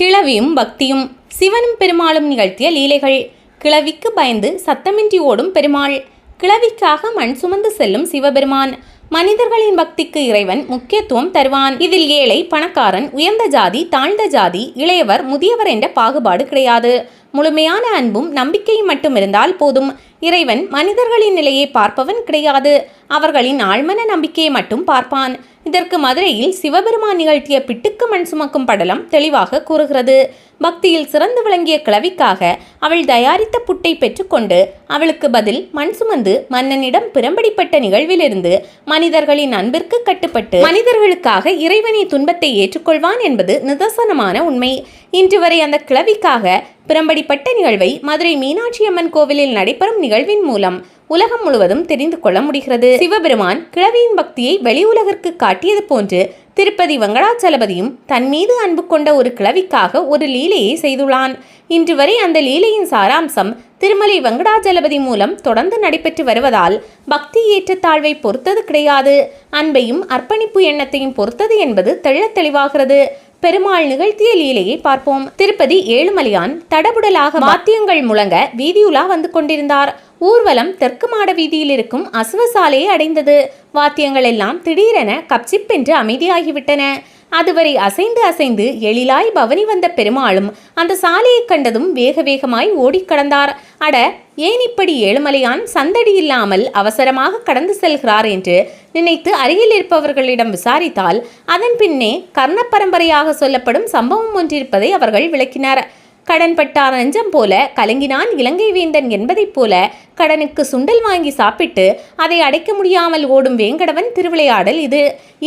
கிழவியும் பக்தியும் சிவனும் பெருமாளும் நிகழ்த்திய லீலைகள். கிழவிக்கு பயந்து சத்தமின்றி ஓடும் பெருமாள். கிழவிக்காக மண் சுமந்து செல்லும் சிவபெருமான். மனிதர்களின் பக்திக்கு இறைவன் முக்கியத்துவம் தருவான். இதில் ஏழை பணக்காரன் உயர்ந்த ஜாதி தாழ்ந்த ஜாதி இளையவர் முதியவர் என்ற பாகுபாடு கிடையாது. முழுமையான அன்பும் நம்பிக்கையும் மட்டும் இருந்தால் போதும். இறைவன் மனிதர்களின் நிலையை பார்ப்பவன் கிடையாது. அவர்களின் ஆழ்மன நம்பிக்கையை மட்டும் பார்ப்பான். இதற்கு மதுரையில் சிவபெருமான் நிகழ்த்திய பிட்டுக்கு மண் சுமக்கும் படலம் தெளிவாக கூறுகிறது. பக்தியில் சிறந்து விளங்கிய கிளவிக்காக அவள் தயாரித்த புட்டை பெற்றுக்கொண்டு அவளுக்கு பதில் மண் சுமந்து மன்னனிடம் பிரம்படிப்பட்ட நிகழ்விலிருந்து மனிதர்களின் அன்பிற்கு கட்டுப்பட்டு மனிதர்களுக்காக இறைவனை துன்பத்தை ஏற்றுக்கொள்வான் என்பது நிதர்சனமான உண்மை. இன்று வரை அந்த கிளவிக்காக பிரம்படிப்பட்ட நிகழ்வை மதுரை மீனாட்சி அம்மன் கோவிலில் நடைபெறும் நிகழ்வின் மூலம் உலகம் முழுவதும் தெரிந்து கொள்ள முடிகிறது. சிவபெருமான் கிழவியின் பக்தியை வெளி உலகிற்கு காட்டியது போன்று திருப்பதி வெங்கடாச்சலபதியும் தன் மீது அன்பு கொண்ட ஒரு கிளவிக்காக ஒரு லீலையை செய்துள்ளான். இன்று வரை அந்த லீலையின் சாராம்சம் திருமலை வெங்கடாஜலபதி மூலம் தொடர்ந்து நடைபெற்று வருவதால் பக்தி ஏற்றத்தாழ்வை பொறுத்தது கிடையாது. அன்பையும் அர்ப்பணிப்பு எண்ணத்தையும் பொறுத்தது என்பது தெள்ளத் தெளிவாகிறது. பெருமாள் நிகழ்த்திய லீலையை பார்ப்போம். திருப்பதி ஏழுமலையான் தடபுடலாக வாத்தியங்கள் முழங்க வீதியுலா வந்து கொண்டிருந்தார். ஊர்வலம் தெற்கு மாட வீதியில் இருக்கும் அசுவ சாலையை அடைந்தது. வாத்தியங்கள் எல்லாம் திடீரென கப்சிப்பென்று அமைதியாகிவிட்டன. அதுவரை அசைந்து அசைந்து எழிலாய் பவனி வந்த பெருமாளும் அந்த சாலையை கண்டதும் வேக வேகமாய் ஓடிக் கடந்தார். அட ஏன் இப்படி ஏழுமலையான் சந்தடி இல்லாமல் அவசரமாக கடந்து செல்கிறார் என்று நினைத்து அருகில் இருப்பவர்களிடம் விசாரித்தால் அதன் பின்னே கர்ண பரம்பரையாக சொல்லப்படும் சம்பவம் ஒன்றிருப்பதை அவர்கள் விளக்கினர். கடன்பட்டார் நஞ்சம் போல கலங்கினான் இலங்கை வேந்தன் என்பதைப் போல கடனுக்கு சுண்டல் வாங்கி சாப்பிட்டு அதை அடைக்க முடியாமல் ஓடும் வேங்கடவன் திருவிளையாடல் இது.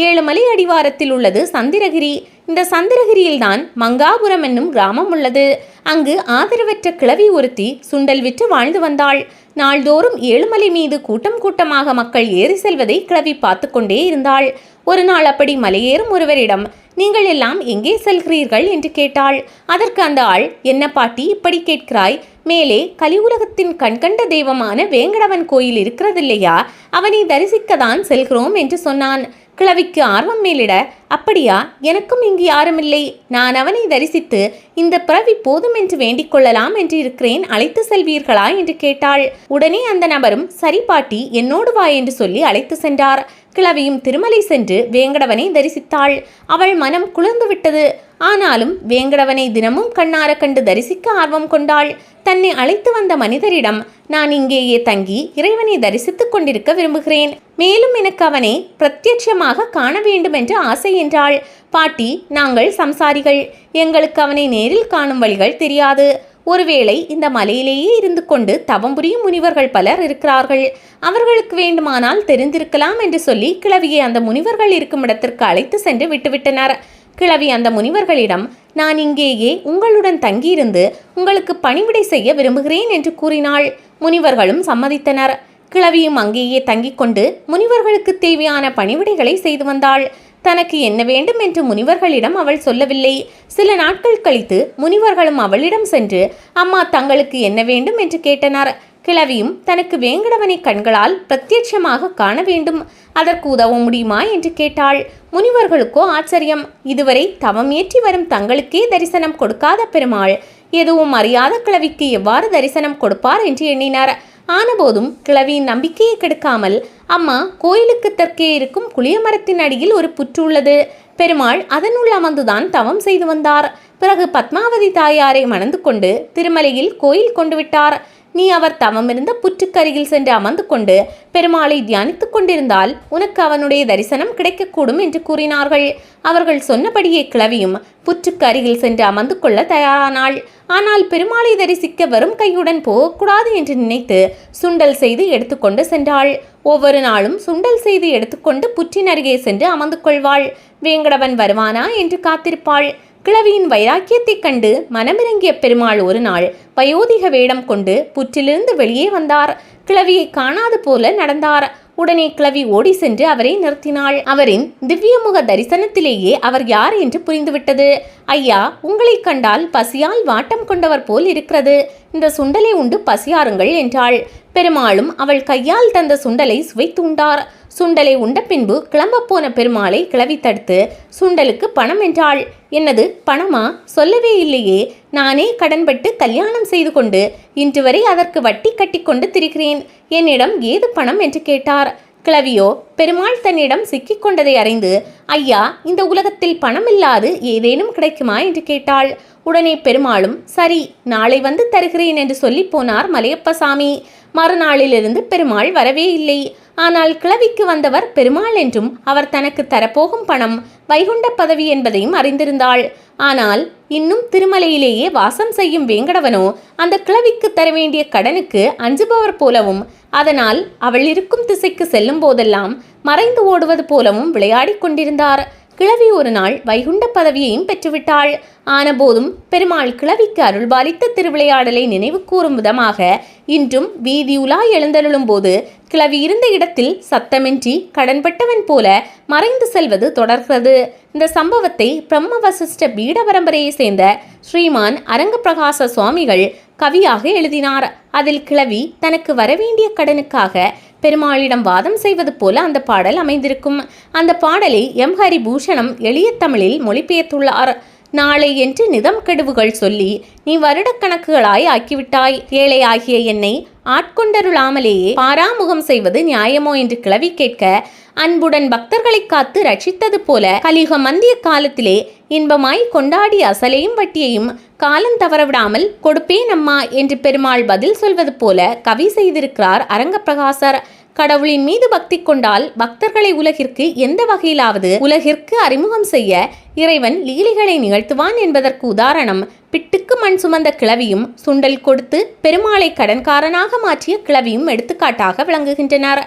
ஏழுமலை அடிவாரத்தில் உள்ளது சந்திரகிரி. இந்த சந்திரகிரியில்தான் மங்காபுரம் என்னும் கிராமம் உள்ளது. அங்கு ஆதரவற்ற கிழவி ஒருத்தி சுண்டல் விற்று வாழ்ந்து வந்தாள். நாள்தோறும் ஏழுமலை மீது கூட்டம் கூட்டமாக மக்கள் ஏறி செல்வதை கிழவி பார்த்து கொண்டே இருந்தாள். ஒரு நாள் அப்படி மலையேறும் ஒருவரிடம் நீங்கள் எல்லாம் எங்கே செல்கிறீர்கள்? என்று கேட்டாள். அதற்கு அந்த ஆள் என்ன பாட்டி இப்படி கேட்கிறாய்? மேலே கலியுலகத்தின் கண்கண்ட தெய்வமான வேங்கடவன் கோயில் இருக்கிறதில்லையா? அவனை தரிசிக்கத்தான் செல்கிறோம் என்று சொன்னான். கிழவிக்கு ஆர்வம் மேலிட அப்படியா எனக்கும் இங்கு யாருமில்லை. நான் அவனை தரிசித்து இந்த பிறவி போதும் என்று வேண்டிக் கொள்ளலாம் என்று இருக்கிறேன். அழைத்து செல்வீர்களா? என்று கேட்டாள். உடனே அந்த நபரும் சரி பாட்டி என்னோடு வா என்று சொல்லி அழைத்து சென்றார். கிழவியும் திருமலை சென்று வேங்கடவனை தரிசித்தாள். அவள் மனம் குளிர்ந்து விட்டது ஆனாலும் வேங்கடவனை தினமும் கண்ணார கண்டு தரிசிக்க ஆர்வம் கொண்டாள். தன்னை அழைத்து வந்த மனிதரிடம் நான் இங்கேயே தங்கி இறைவனை தரிசித்துக் கொண்டிருக்க விரும்புகிறேன். மேலும் எனக்கு அவனை பிரத்யட்சமாக காண வேண்டும் என்று ஆசை என்றாள். பாட்டி நாங்கள் சம்சாரிகள். எங்களுக்கு அவனை நேரில் காணும் வழிகள் தெரியாது. ஒருவேளை இந்த மலையிலேயே இருந்து கொண்டு தவம் புரியும் முனிவர்கள் பலர் இருக்கிறார்கள். அவர்களுக்கு வேண்டுமானால் தெரிந்திருக்கலாம் என்று சொல்லி கிழவியை அந்த முனிவர்கள் இருக்கும் இடத்திற்கு அழைத்து சென்று விட்டுவிட்டனர். கிழவி அந்த முனிவர்களிடம் நான் இங்கேயே உங்களுடன் தங்கியிருந்து உங்களுக்கு பணிவிடை செய்ய விரும்புகிறேன் என்று கூறினாள். முனிவர்களும் சம்மதித்தனர். கிழவியும் அங்கேயே தங்கிக் கொண்டு முனிவர்களுக்கு தேவையான பணிவிடைகளை செய்து வந்தாள். தனக்கு என்ன வேண்டும் என்று முனிவர்களிடம் அவள் சொல்லவில்லை. சில நாட்கள் கழித்து முனிவர்களும் அவளிடம் சென்று அம்மா தங்களுக்கு என்ன வேண்டும் என்று கேட்டனர். கிழவியும் தனக்கு வேங்கடவனை கண்களால் பிரத்யட்சமாக காண வேண்டும். அதற்கு உதவ முடியுமா என்று கேட்டாள். முனிவர்களுக்கோ ஆச்சரியம். இதுவரை தவம் ஏற்றி வரும் தங்களுக்கே தரிசனம் கொடுக்காத பெருமாள். எதுவும் அறியாத கிழவிக்கு எவ்வாறு தரிசனம் கொடுப்பார் என்று எண்ணினார். ஆனபோதும் கிழவியின் நம்பிக்கையை கெடுக்காமல் அம்மா கோயிலுக்கு தெற்கே இருக்கும் குளியமரத்தின் அடியில் ஒரு புற்று உள்ளது. பெருமாள் அதனுள் அமர்ந்துதான் தவம் செய்து வந்தார். பிறகு பத்மாவதி தாயாரை மணந்து கொண்டு திருமலையில் கோயில் கொண்டு விட்டார். நீ அவர் தவமிருந்த புற்றுக்கருகில் சென்று அமர்ந்து கொண்டு பெருமாளை தியானித்துக் கொண்டிருந்தால் உனக்கு அவனுடைய தரிசனம் கிடைக்கக்கூடும் என்று கூறினார்கள். அவர்கள் சொன்னபடியே கிளவியும் புற்றுக்கு அருகில் சென்று அமர்ந்து கொள்ள தயாரானாள். ஆனால் பெருமாளை தரிசிக்க வெறும் கையுடன் போகக்கூடாது என்று நினைத்து சுண்டல் செய்து எடுத்துக்கொண்டு சென்றாள். ஒவ்வொரு நாளும் சுண்டல் செய்து எடுத்துக்கொண்டு புற்றின் அருகே சென்று அமர்ந்து கொள்வாள். வேங்கடவன் வருவானா என்று காத்திருப்பாள். கிழவியின் வைராக்கியத்தைக் கண்டு மனமிறங்கிய பெருமாள் ஒரு நாள் வயோதிக வேடம் கொண்டு புற்றிலிருந்து வெளியே வந்தார். கிழவியை காணாது போல நடந்தார். உடனே கிழவி ஓடி சென்று அவரை நிறுத்தினாள். அவரின் திவ்யமுக தரிசனத்திலேயே அவர் யார் என்று புரிந்துவிட்டது. ஐயா உங்களை கண்டால் பசியால் வாட்டம் கொண்டவர் போல் இருக்கிறது. இந்த சுண்டலை உண்டு பசியாருங்கள் என்றாள். பெருமாளும் அவள் கையால் தந்த சுண்டலை சுவைத்து உண்டார். சுண்டலை உண்ட பின்பு கிளம்பப்போன பெருமாளை கிளவி தடுத்து சுண்டலுக்கு பணம் என்றாள். என்னது பணமா? சொல்லவே இல்லையே. நானே கடன்பட்டு கல்யாணம் செய்து கொண்டு இன்று வரை அதற்கு வட்டி கட்டிக்கொண்டு திரிகிறேன். என்னிடம் ஏது பணம்? என்று கேட்டார். கிளவியோ பெருமாள் தன்னிடம் சிக்கிக் கொண்டதை அறிந்து ஐயா இந்த உலகத்தில் பணம் இல்லாது ஏதேனும் கிடைக்குமா? என்று கேட்டாள். உடனே பெருமாளும் சரி நாளை வந்து தருகிறேன் என்று சொல்லி போனார் மலையப்பசாமி. மறுநாளிலிருந்து பெருமாள் வரவே இல்லை. ஆனால் கிளவிக்கு வந்தவர் பெருமாள் என்றும் அவர் தனக்கு தரப்போகும் பணம் வைகுண்ட பதவி என்பதையும் அறிந்திருந்தாள். ஆனால் இன்னும் திருமலையிலேயே வாசம் செய்யும் வேங்கடவனோ அந்த கிளவிக்கு தர வேண்டிய கடனுக்கு அஞ்சுபவர் போலவும் அதனால் அவள் இருக்கும் திசைக்கு செல்லும் போதெல்லாம் மறைந்து ஓடுவது போலவும் விளையாடிக் கொண்டிருந்தார். கிழவி ஒரு நாள் வைகுண்ட பதவியையும் பெற்றுவிட்டாள். ஆனபோதும் பெருமாள் கிழவிக்கு அருள்பாலித்த திருவிளையாடலை நினைவு கூறும் விதமாக இன்றும் வீதியுலா எழுந்தருளும் போது கிழவி இருந்த இடத்தில் சத்தமின்றி கடன்பட்டவன் போல மறைந்து செல்வது தொடர்கிறது. இந்த சம்பவத்தை பிரம்ம வசிஷ்ட பீட பரம்பரையை சேர்ந்த ஸ்ரீமான் அரங்கப்பிரகாச சுவாமிகள் கவியாக எழுதினார். அதில் கிழவி தனக்கு வரவேண்டிய கடனுக்காக பெருமாளிடம் வாதம் செய்வது போல அந்த பாடல் அமைந்திருக்கும். அந்த பாடலை எம். ஹரிபூஷணம் எளிய தமிழில் மொழிபெயர்த்துள்ளார். நாளை என்று நிதம் கெடுவுகள் சொல்லி நீ வருடக்கணக்குகளாய் ஆக்கிவிட்டாய். ஏழை ஆகிய என்னை ஆட்கொண்டருளாமலேயே பாராமுகம் செய்வது நியாயமோ? என்று கிளவி கேட்க அன்புடன் பக்தர்களை காத்து ரட்சித்தது போல கலிக மந்திய காலத்திலே இன்பமாய் கொண்டாடி அசலையும் வட்டியையும் காலம் தவறவிடாமல் கொடுப்பேன் அம்மா என்று பெருமாள் பதில் சொல்வது போல கவி செய்திருக்கிறார் அரங்கப்பிரகாசர். கடவுளின் மீது பக்தி கொண்டால் பக்தர்களை உலகிற்கு எந்த வகையிலாவது உலகிற்கு அறிமுகம் செய்ய இறைவன் லீலிகளை நிகழ்த்துவான் என்பதற்கு உதாரணம் பிட்டுக்கு மண் சுமந்த கிளவியும் சுண்டல் கொடுத்து பெருமாளை கடன்காரனாக மாற்றிய கிளவியும் எடுத்துக்காட்டாக விளங்குகின்றனர்.